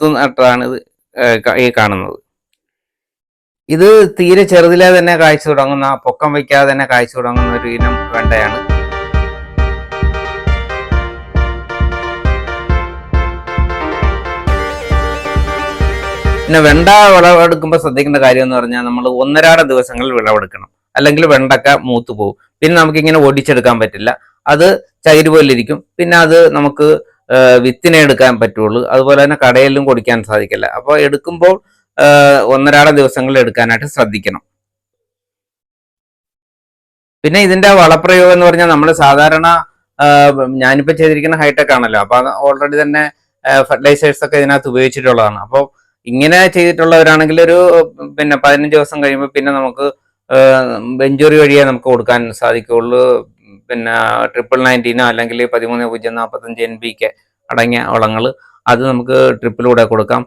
വിത്ത് നട്ടതാണ് ഇത് ഈ കാണുന്നത്. ഇത് തീരെ ചെറുതിലെ തന്നെ കാഴ്ച തുടങ്ങുന്ന പൊക്കം വയ്ക്കാതെ തന്നെ കാഴ്ച തുടങ്ങുന്ന ഒരു ഇനം വെണ്ടയാണ്. പിന്നെ വെണ്ട വിളവെടുക്കുമ്പോൾ ശ്രദ്ധിക്കേണ്ട കാര്യം എന്ന് പറഞ്ഞാൽ നമ്മൾ ഒന്നരാട ദിവസങ്ങളിൽ വിളവെടുക്കണം. അല്ലെങ്കിൽ വെണ്ടക്ക മൂത്ത് പോകും പിന്നെ നമുക്കിങ്ങനെ ഓടിച്ചെടുക്കാൻ പറ്റില്ല. അത് ചകിരി പോലെ ഇരിക്കും പിന്നെ അത് നമുക്ക് വിത്തിനെ എടുക്കാൻ പറ്റുള്ളൂ. അതുപോലെ തന്നെ കടയിലും കൊടുക്കാൻ സാധിക്കില്ല. അപ്പോൾ എടുക്കുമ്പോൾ ഒന്നരാടം ദിവസങ്ങളിൽ എടുക്കാനായിട്ട് ശ്രദ്ധിക്കണം. പിന്നെ ഇതിന്റെ വളപ്രയോഗം എന്ന് പറഞ്ഞാൽ നമ്മൾ സാധാരണ ഞാനിപ്പോൾ ഞാനിപ്പോ ചെയ്തിരിക്കുന്ന ഹൈടെക് ആണല്ലോ. അപ്പൊ ഓൾറെഡി തന്നെ ഫെർട്ടിലൈസേഴ്സ് ഒക്കെ ഇതിനകത്ത് ഉപയോഗിച്ചിട്ടുള്ളതാണ്. അപ്പോൾ ഇങ്ങനെ ചെയ്തിട്ടുള്ളവരാണെങ്കിൽ ഒരു പിന്നെ പതിനഞ്ച് ദിവസം കഴിയുമ്പോൾ പിന്നെ നമുക്ക് ബെഞ്ചുറി വഴിയേ നമുക്ക് കൊടുക്കാൻ സാധിക്കുകയുള്ളൂ. പിന്നെ ട്രിപ്പിൾ നയന്റീനോ അല്ലെങ്കിൽ പതിമൂന്ന് പൂജ്യം നാൽപ്പത്തഞ്ച് എൻ ബി കെ അടങ്ങിയ വളങ്ങൾ അത് നമുക്ക് ട്രിപ്പിലൂടെ കൊടുക്കാം.